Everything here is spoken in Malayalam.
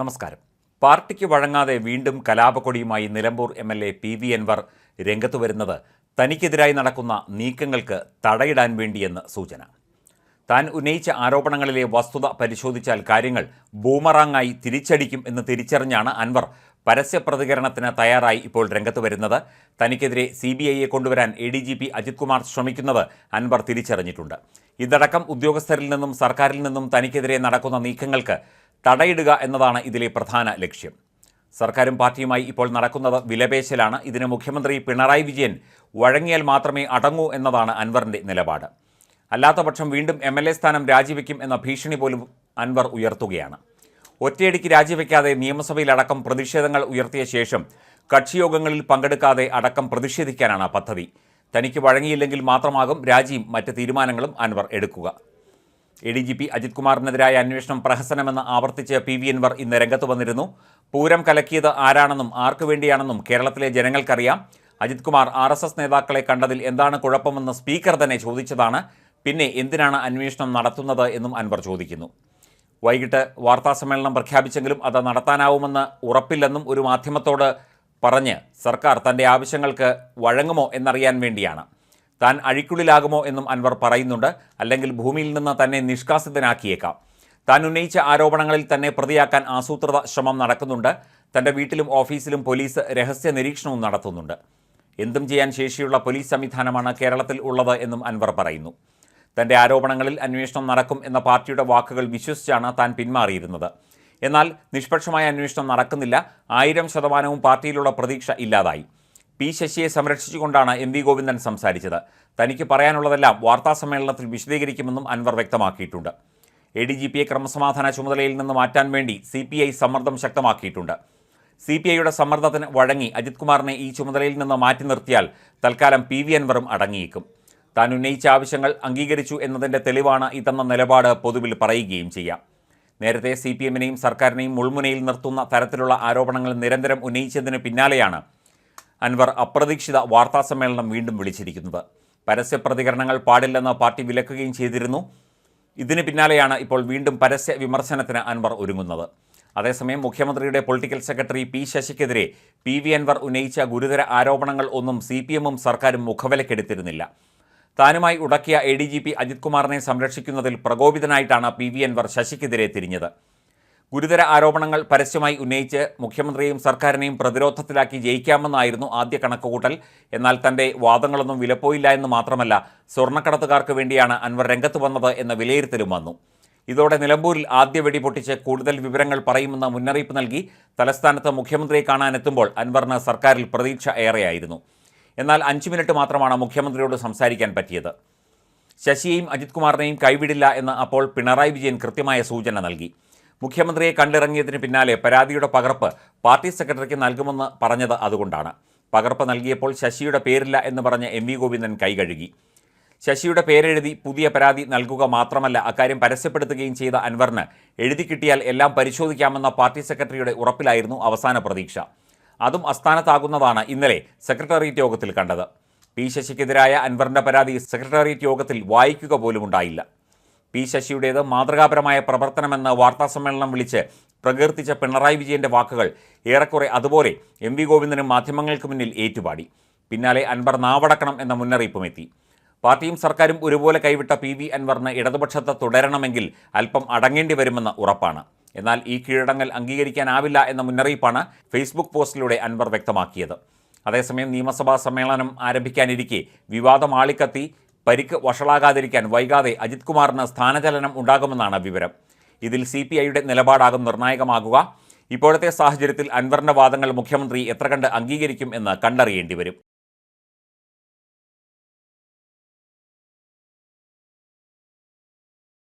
നമസ്കാരം. പാർട്ടിക്ക് വഴങ്ങാതെ വീണ്ടും കലാപക്കൊടിയുമായി Nilambur M L A P V Anvar രംഗത്തു വരുന്നത് തനിക്കെതിരായി നടക്കുന്ന നീക്കങ്ങൾക്ക് തടയിടാൻ വേണ്ടിയെന്ന് സൂചന. താൻ ഉന്നയിച്ച ആരോപണങ്ങളിലെ വസ്തുത പരിശോധിച്ചാൽ കാര്യങ്ങൾ ബൂമറാങ്ങായി തിരിച്ചടിക്കും എന്ന് തിരിച്ചറിഞ്ഞാണ് അൻവർ പരസ്യ പ്രതികരണത്തിന് തയ്യാറായി ഇപ്പോൾ രംഗത്ത് വരുന്നത്. തനിക്കെതിരെ സി ബി ഐയെ കൊണ്ടുവരാൻ A D G P Ajith Kumar ശ്രമിക്കുന്നത് അൻവർ തിരിച്ചറിഞ്ഞിട്ടുണ്ട്. ഇതടക്കം ഉദ്യോഗസ്ഥരിൽ നിന്നും സർക്കാരിൽ നിന്നും തനിക്കെതിരെ നടക്കുന്ന നീക്കങ്ങൾക്ക് തടയിടുക എന്നതാണ് ഇതിലെ പ്രധാന ലക്ഷ്യം. സർക്കാരും പാർട്ടിയുമായി ഇപ്പോൾ നടക്കുന്നത് വിലപേശലാണ്. ഇതിന് മുഖ്യമന്ത്രി പിണറായി വിജയൻ വഴങ്ങിയാൽ മാത്രമേ അടങ്ങൂ എന്നതാണ് അൻവറിന്റെ നിലപാട്. അല്ലാത്തപക്ഷം വീണ്ടും എം എൽ എ സ്ഥാനം രാജിവെക്കും എന്ന ഭീഷണി പോലും അൻവർ ഉയർത്തുകയാണ്. ഒറ്റയടിക്ക് രാജിവെക്കാതെ നിയമസഭയിലടക്കം പ്രതിഷേധങ്ങൾ ഉയർത്തിയ ശേഷം കക്ഷിയോഗങ്ങളിൽ പങ്കെടുക്കാതെ അടക്കം പ്രതിഷേധിക്കാനാണ് പദ്ധതി. തനിക്ക് വഴങ്ങിയില്ലെങ്കിൽ മാത്രമാകും രാജിയും മറ്റ് തീരുമാനങ്ങളും അൻവർ എടുക്കുക. A D G P Ajith കുമാറിനെതിരായ അന്വേഷണം പ്രഹസനമെന്ന് ആവർത്തിച്ച് പി വി അൻവർ ഇന്ന് രംഗത്ത് വന്നിരുന്നു. പൂരം കലക്കിയത് ആരാണെന്നും ആർക്കു വേണ്ടിയാണെന്നും കേരളത്തിലെ ജനങ്ങൾക്കറിയാം. Ajith Kumar R S S നേതാക്കളെ കണ്ടതിൽ എന്താണ് കുഴപ്പമെന്ന് സ്പീക്കർ തന്നെ ചോദിച്ചതാണ്. പിന്നെ എന്തിനാണ് അന്വേഷണം നടത്തുന്നത് എന്നും അൻവർ ചോദിക്കുന്നു. വൈകിട്ട് വാർത്താസമ്മേളനം പ്രഖ്യാപിച്ചെങ്കിലും അത് നടത്താനാവുമെന്ന് ഉറപ്പില്ലെന്നും ഒരു മാധ്യമത്തോട് പറഞ്ഞ് സർക്കാർ തന്റെ ആവശ്യങ്ങൾക്ക് വഴങ്ങുമോ എന്നറിയാൻ വേണ്ടിയാണ്. താൻ അഴിക്കുള്ളിലാകുമോ എന്നും അൻവർ പറയുന്നുണ്ട്. അല്ലെങ്കിൽ ഭൂമിയിൽ നിന്ന് തന്നെ നിഷ്കാസിതനാക്കിയേക്കാം. താൻ ഉന്നയിച്ച ആരോപണങ്ങളിൽ തന്നെ പ്രതിയാക്കാൻ ആസൂത്രിത ശ്രമം നടക്കുന്നുണ്ട്. തന്റെ വീട്ടിലും ഓഫീസിലും പോലീസ് രഹസ്യ നിരീക്ഷണവും നടത്തുന്നുണ്ട്. എന്തും ചെയ്യാൻ ശേഷിയുള്ള പോലീസ് സംവിധാനമാണ് കേരളത്തിൽ ഉള്ളത് എന്നും അൻവർ പറയുന്നു. തന്റെ ആരോപണങ്ങളിൽ അന്വേഷണം നടക്കും എന്ന പാർട്ടിയുടെ വാക്കുകൾ വിശ്വസിച്ചാണ് താൻ പിന്മാറിയിരുന്നത്. എന്നാൽ നിഷ്പക്ഷമായ അന്വേഷണം നടക്കുന്നില്ല. ആയിരം ശതമാനവും പാർട്ടിയിലുള്ള പ്രതീക്ഷ ഇല്ലാതായി. പി ശശിയെ സംരക്ഷിച്ചുകൊണ്ടാണ് എം വി ഗോവിന്ദൻ സംസാരിച്ചത്. തനിക്ക് പറയാനുള്ളതെല്ലാം വാർത്താ സമ്മേളനത്തിൽ വിശദീകരിക്കുമെന്നും അൻവർ വ്യക്തമാക്കിയിട്ടുണ്ട്. എ ഡി ജി പിയെ ക്രമസമാധാന ചുമതലയിൽ നിന്ന് മാറ്റാൻ വേണ്ടി സി പി ഐ സമ്മർദ്ദം ശക്തമാക്കിയിട്ടുണ്ട്. സി പി ഐയുടെ സമ്മർദ്ദത്തിന് വഴങ്ങി അജിത് കുമാറിനെ ഈ ചുമതലയിൽ നിന്ന് മാറ്റി നിർത്തിയാൽ തൽക്കാലം പി വി അൻവറും അടങ്ങിയേക്കും. താൻ ഉന്നയിച്ച ആവശ്യങ്ങൾ അംഗീകരിച്ചു എന്നതിന്റെ തെളിവാണ് ഇതെന്ന നിലപാട് പൊതുവിൽ പറയുകയും ചെയ്യാം. നേരത്തെ സി പി എമ്മിനെയും സർക്കാരിനെയും മുൾമുനയിൽ നിർത്തുന്ന തരത്തിലുള്ള ആരോപണങ്ങൾ നിരന്തരം ഉന്നയിച്ചതിന് പിന്നാലെയാണ് അൻവർ അപ്രതീക്ഷിത വാർത്താസമ്മേളനം വീണ്ടും വിളിച്ചിരിക്കുന്നത്. പരസ്യ പ്രതികരണങ്ങൾ പാടില്ലെന്ന് പാർട്ടി വിലക്കുകയും ചെയ്തിരുന്നു. ഇതിന് പിന്നാലെയാണ് ഇപ്പോൾ വീണ്ടും പരസ്യ വിമർശനത്തിന് അൻവർ ഒരുങ്ങുന്നത്. അതേസമയം മുഖ്യമന്ത്രിയുടെ പൊളിറ്റിക്കൽ സെക്രട്ടറി പി ശശിക്കെതിരെ പി വി അൻവർ ഉന്നയിച്ച ഗുരുതര ആരോപണങ്ങൾ ഒന്നും സി പി എമ്മും സർക്കാരും മുഖവിലക്കെടുത്തിരുന്നില്ല. താനുമായി ഉടക്കിയ A D G P Ajith കുമാറിനെ സംരക്ഷിക്കുന്നതിൽ പ്രകോപിതനായിട്ടാണ് പി വി അൻവർ ശശിക്കെതിരെ തിരിഞ്ഞത്. ഗുരുതര ആരോപണങ്ങൾ പരസ്യമായി ഉന്നയിച്ച് മുഖ്യമന്ത്രിയും സർക്കാരിനെയും പ്രതിരോധത്തിലാക്കി ജയിക്കാമെന്നായിരുന്നു ആദ്യ കണക്കുകൂട്ടൽ. എന്നാൽ തന്റെ വാദങ്ങളൊന്നും വിലപ്പോയില്ല എന്ന് മാത്രമല്ല സ്വർണക്കടത്തുകാർക്ക് വേണ്ടിയാണ് അൻവർ രംഗത്ത് വന്നത് എന്ന വിലയിരുത്തലും വന്നു. ഇതോടെ നിലമ്പൂരിൽ ആദ്യ വെടി പൊട്ടിച്ച് കൂടുതൽ വിവരങ്ങൾ പറയുമെന്ന മുന്നറിയിപ്പ് നൽകി തലസ്ഥാനത്ത് മുഖ്യമന്ത്രിയെ കാണാനെത്തുമ്പോൾ അൻവറിന് സർക്കാരിൽ പ്രതീക്ഷ ഏറെയായിരുന്നു. എന്നാൽ അഞ്ച് മിനിറ്റ് മാത്രമാണ് മുഖ്യമന്ത്രിയോട് സംസാരിക്കാൻ പറ്റിയത്. ശശിയെയും അജിത് കുമാറിനെയും കൈവിടില്ല എന്ന് അപ്പോൾ പിണറായി വിജയൻ കൃത്യമായ സൂചന നൽകി. മുഖ്യമന്ത്രിയെ കണ്ടിറങ്ങിയതിന് പിന്നാലെ പരാതിയുടെ പകർപ്പ് പാർട്ടി സെക്രട്ടറിക്ക് നൽകുമെന്ന് പറഞ്ഞത് അതുകൊണ്ടാണ്. പകർപ്പ് നൽകിയപ്പോൾ ശശിയുടെ പേരില്ല എന്ന് പറഞ്ഞ എം വി ഗോവിന്ദൻ കൈകഴുകി ശശിയുടെ പേരെഴുതി പുതിയ പരാതി നൽകുക മാത്രമല്ല അക്കാര്യം പരസ്യപ്പെടുത്തുകയും ചെയ്ത അൻവറിന് എഴുതി കിട്ടിയാൽ എല്ലാം പരിശോധിക്കാമെന്ന പാർട്ടി സെക്രട്ടറിയുടെ ഉറപ്പിലായിരുന്നു അവസാന പ്രതീക്ഷ. അതും അസ്ഥാനത്താകുന്നതാണ് ഇന്നലെ സെക്രട്ടേറിയറ്റ് യോഗത്തിൽ കണ്ടത്. പി ശശിക്കെതിരായ അൻവറിന്റെ പരാതി സെക്രട്ടേറിയറ്റ് യോഗത്തിൽ വായിക്കുക പോലും ഉണ്ടായില്ല. പി ശശിയുടേത് മാതൃകാപരമായ പ്രവർത്തനമെന്ന് വാർത്താസമ്മേളനം വിളിച്ച് പ്രകീർത്തിച്ച പിണറായി വിജയന്റെ വാക്കുകൾ ഏറെക്കുറെ അതുപോലെ എം വി ഗോവിന്ദനും മാധ്യമങ്ങൾക്ക് മുന്നിൽ ഏറ്റുപാടി. പിന്നാലെ അൻവർ നാവടക്കണം എന്ന മുന്നറിയിപ്പും എത്തി. പാർട്ടിയും സർക്കാരും ഒരുപോലെ കൈവിട്ട പി വി അൻവറിന് ഇടതുപക്ഷത്ത് തുടരണമെങ്കിൽ അല്പം അടങ്ങേണ്ടി വരുമെന്ന് ഉറപ്പാണ്. എന്നാൽ ഈ കീഴടങ്ങൽ അംഗീകരിക്കാനാവില്ല എന്ന മുന്നറിയിപ്പാണ് ഫേസ്ബുക്ക് പോസ്റ്റിലൂടെ അൻവർ വ്യക്തമാക്കിയത്. അതേസമയം നിയമസഭാ സമ്മേളനം ആരംഭിക്കാനിരിക്കെ വിവാദം ആളിക്കത്തി പരിക്ക് വഷളാകാതിരിക്കാൻ വൈകാതെ അജിത് കുമാറിന് സ്ഥാനചലനം ഉണ്ടാകുമെന്നാണ് വിവരം. ഇതിൽ സി പി ഐയുടെ നിലപാടാകും നിർണായകമാകുക. ഇപ്പോഴത്തെ സാഹചര്യത്തിൽ അൻവർണ വാദങ്ങൾ മുഖ്യമന്ത്രി എത്ര കണ്ട് അംഗീകരിക്കും എന്ന് കണ്ടറിയേണ്ടി വരും.